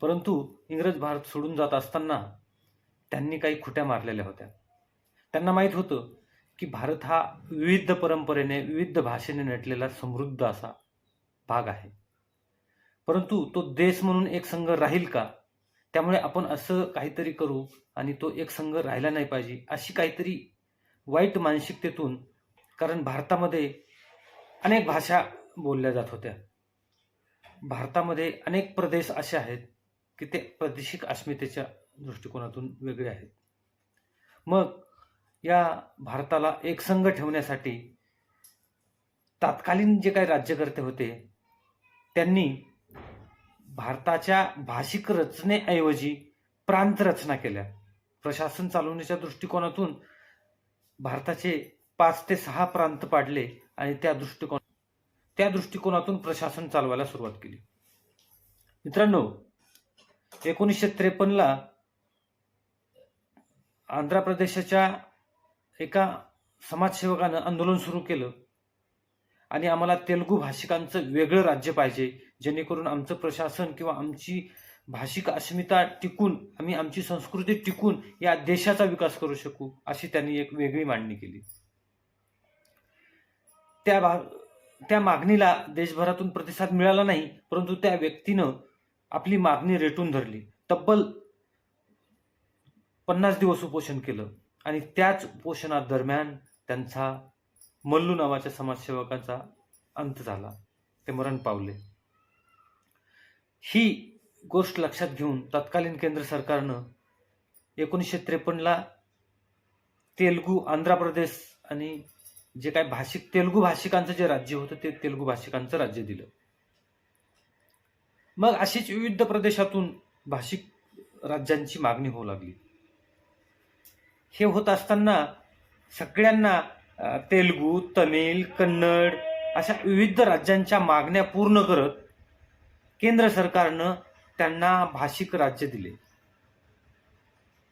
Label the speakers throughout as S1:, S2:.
S1: परंतु इंग्रज भारत सोडून जात असताना त्यांनी काही खुट्या मारलेल्या होत्या. त्यांना माहीत होतं की भारत हा विविध परंपरेने विविध भाषेने नटलेला समृद्ध असा भाग आहे. परंतु तो देश म्हणून एक संघ राहील का? त्यामुळे आपण असं काहीतरी करू आणि तो एक संघ राहिला नाही पाहिजे अशी काहीतरी वाईट मानसिकतेतून कारण भारतामध्ये अनेक भाषा बोलल्या जात होत्या. भारतामध्ये अनेक प्रदेश असे आहेत की ते प्रादेशिक अस्मितेच्या दृष्टिकोनातून वेगळे आहेत. मग या भारताला एकसंघ ठेवण्यासाठी तात्कालीन जे काही राज्यकर्ते होते त्यांनी भारताच्या भाषिक रचनेऐवजी प्रांत रचना केल्या. प्रशासन चालवण्याच्या दृष्टिकोनातून भारताचे पाच ते सहा प्रांत पाडले आणि त्या दृष्टिकोन त्या दृष्टिकोनातून प्रशासन चालवायला सुरुवात केली. मित्रांनो एकोणीसशे त्रेपन्नला आंध्र प्रदेशाच्या एका समाजसेवकानं आंदोलन सुरू केलं. आणि आम्हाला तेलुगू भाषिकांचं वेगळं राज्य पाहिजे जेणेकरून आमचं प्रशासन किंवा आमची भाषिक अस्मिता टिकून आम्ही आमची संस्कृती टिकून या देशाचा विकास करू शकू अशी त्यांनी एक वेगळी मांडणी केली. त्या भा त्या मागणीला देशभरातून प्रतिसाद मिळाला नाही परंतु त्या व्यक्तीनं आपली मागणी रेटून धरली. तब्बल पन्नास दिवस उपोषण केलं. आणि त्याच उपोषणादरम्यान त्यांचा मल्लू नावाच्या समाजसेवकाचा अंत झाला. ते मरण पावले. ही गोष्ट लक्षात घेऊन तत्कालीन केंद्र सरकारनं एकोणीसशे त्रेपन्नला तेलुगू आंध्र प्रदेश आणि जे काय भाषिक तेलुगू भाषिकांचं जे राज्य होतं ते तेलुगू भाषिकांचं राज्य दिलं. मग अशीच विविध प्रदेशातून भाषिक राज्यांची मागणी होऊ लागली. हे होत असताना सगळ्यांना तेलगू तेलुगू तमिळ कन्नड अशा विविध राज्यांच्या मागण्या पूर्ण करत केंद्र सरकारनं त्यांना भाषिक राज्य दिले.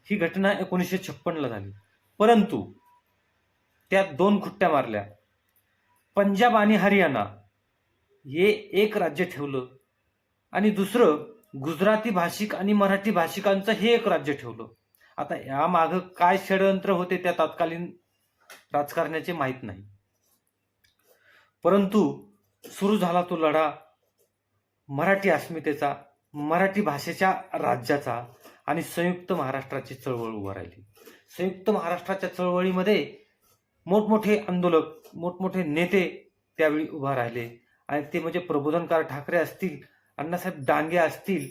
S1: ही घटना एकोणीसशे छप्पनला झाली. परंतु त्यात दोन खुट्ट्या मारल्या. पंजाब आणि हरियाणा हे एक राज्य ठेवलं. आणि दुसरं गुजराती भाषिक आणि मराठी भाषिकांचं हे एक राज्य ठेवलं. आता या माग काय षडयंत्र होते त्या तत्कालीन राजकारण्याचे माहीत नाही. परंतु सुरू झाला तो लढा मराठी अस्मितेचा मराठी भाषेच्या राज्याचा आणि संयुक्त महाराष्ट्राची चळवळ उभा राहिली. संयुक्त महाराष्ट्राच्या चळवळीमध्ये मोठमोठे आंदोलक मोठमोठे नेते त्यावेळी उभा राहिले. आणि ते म्हणजे प्रबोधनकार ठाकरे असतील अण्णासाहेब डांगे असतील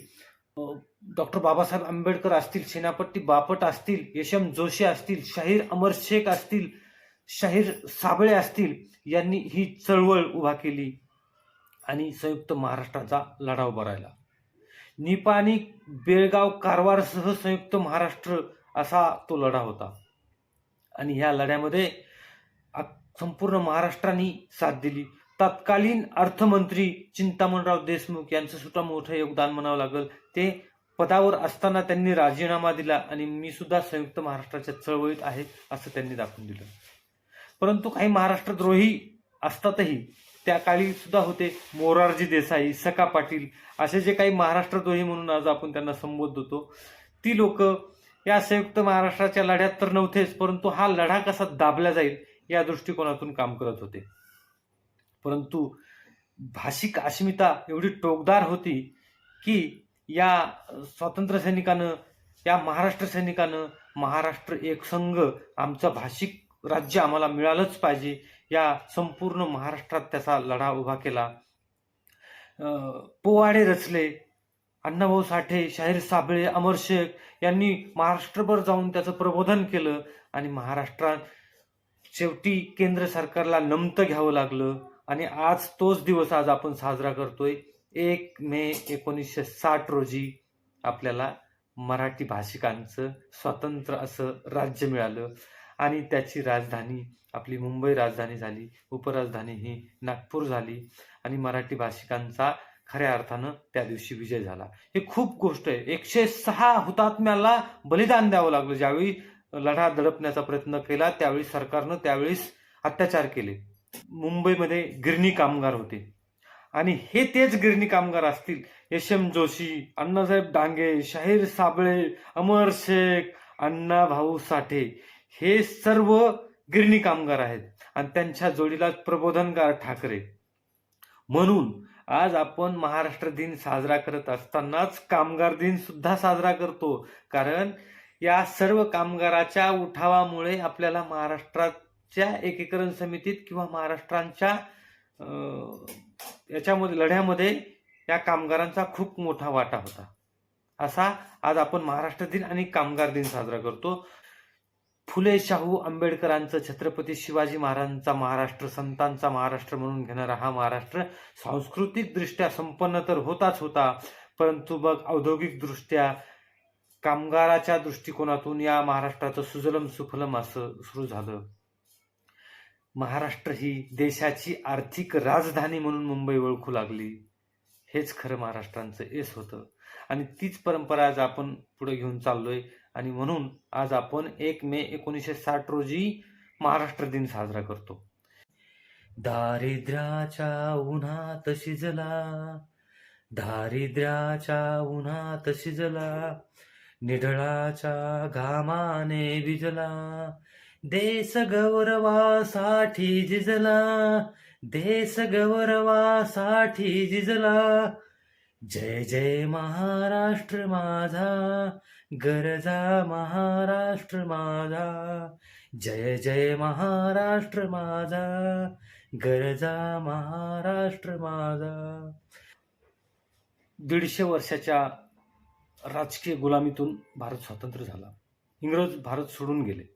S1: डॉक्टर बाबासाहेब आंबेडकर असतील सेनापती बापट असतील यशम जोशी असतील शाहीर अमर शेख असतील शाहीर साबळे असतील यांनी ही चळवळ उभा केली आणि संयुक्त महाराष्ट्राचा लढा उभा राहिला. निपाणी बेळगाव कारवारसह संयुक्त महाराष्ट्र असा तो लढा होता. आणि ह्या लढ्यामध्ये आ- संपूर्ण महाराष्ट्राने साथ दिली. तत्कालीन अर्थमंत्री चिंतामणराव देशमुख यांचं सुद्धा मोठं योगदान म्हणावं लागेल. ते पदावर असताना त्यांनी राजीनामा दिला आणि मी सुद्धा संयुक्त महाराष्ट्राच्या चळवळीत आहे असं त्यांनी दाखवून दिलं. परंतु काही महाराष्ट्रद्रोही असतातही त्या काळी सुद्धा होते मोरारजी देसाई सका पाटील असे जे काही महाराष्ट्रद्रोही म्हणून आज आपण त्यांना संबोधतो ती लोक या संयुक्त महाराष्ट्राच्या लढ्यात तर नव्हतेच परंतु हा लढा कसा दाबला जाईल या दृष्टिकोनातून काम करत होते. परंतु भाषिक अस्मिता एवढी टोकदार होती की या स्वातंत्र्य सैनिकानं या महाराष्ट्र सैनिकानं महाराष्ट्र एक संघ आमचं भाषिक राज्य आम्हाला मिळालंच पाहिजे या संपूर्ण महाराष्ट्रात त्याचा लढा उभा केला. पोवाडे रचले अण्णाभाऊ साठे शाहीर साबळे अमर शेख यांनी महाराष्ट्रभर जाऊन त्याचं प्रबोधन केलं आणि महाराष्ट्रात शेवटी केंद्र सरकारला नमतं घ्यावं लागलं. आणि आज तोच दिवस आज आपण साजरा करतोय. एक मे एकोणीसशे साठ रोजी आपल्याला मराठी भाषिकांचं स्वतंत्र असं राज्य मिळालं आणि त्याची राजधानी आपली मुंबई राजधानी झाली उपराजधानी ही नागपूर झाली आणि मराठी भाषिकांचा खऱ्या अर्थानं त्या दिवशी विजय झाला. हे खूप गोष्ट आहे. एकशे सहा हुतात्म्याला बलिदान द्यावं लागलं. ज्यावेळी लढा दडपण्याचा प्रयत्न केला त्यावेळी सरकारनं त्यावेळेस अत्याचार केले. मुंबईमध्ये गिरणी कामगार होते. आणि हे तेच गिरणी कामगार असतील. एस एम जोशी अण्णासाहेब डांगे शाहीर साबळे अमर शेख अण्णा भाऊ साठे हे सर्व गिरणी कामगार आहेत. आणि त्यांच्या जोडीला प्रबोधनकार ठाकरे. म्हणून आज आपण महाराष्ट्र दिन साजरा करत असतानाच कामगार दिन सुद्धा साजरा करतो. कारण या सर्व कामगाराच्या उठावामुळे आपल्याला महाराष्ट्रात च्या एकीकरण समितीत किंवा महाराष्ट्रांच्या याच्यामध्ये लढ्यामध्ये या कामगारांचा खूप मोठा वाटा होता. असा आज आपण महाराष्ट्र दिन आणि कामगार दिन साजरा करतो. फुले शाहू आंबेडकरांचं छत्रपती शिवाजी महाराजांचा महाराष्ट्र संतांचा महाराष्ट्र म्हणून घेणारा हा महाराष्ट्र सांस्कृतिकदृष्ट्या संपन्न तर होताच होता. परंतु मग औद्योगिकदृष्ट्या कामगाराच्या दृष्टिकोनातून या महाराष्ट्राचं सुजलम सुफलम असं सुरू झालं. महाराष्ट्र ही देशाची आर्थिक राजधानी म्हणून मुंबई ओळखू लागली. हेच खरं महाराष्ट्रांचं येस होतं. आणि तीच परंपरा आज आपण पुढे घेऊन चाललोय. आणि म्हणून आज आपण एक मे एकोणीसशे साठ रोजी महाराष्ट्र दिन साजरा करतो. दारिद्र्याच्या उन्हात शिजला. दारिद्र्याच्या उन्हात शिजला. निढळाच्या घामाने भिजला देश गौरवासाठी जिजला देश गौरवासाठी जिजला. जय जय महाराष्ट्र माझा गरजा महाराष्ट्र माझा. जय जय महाराष्ट्र माझा गरजा महाराष्ट्र माझा. दीडशे वर्षाच्या राजकीय गुलामीतून भारत स्वतंत्र झाला. इंग्रज भारत सोडून गेले.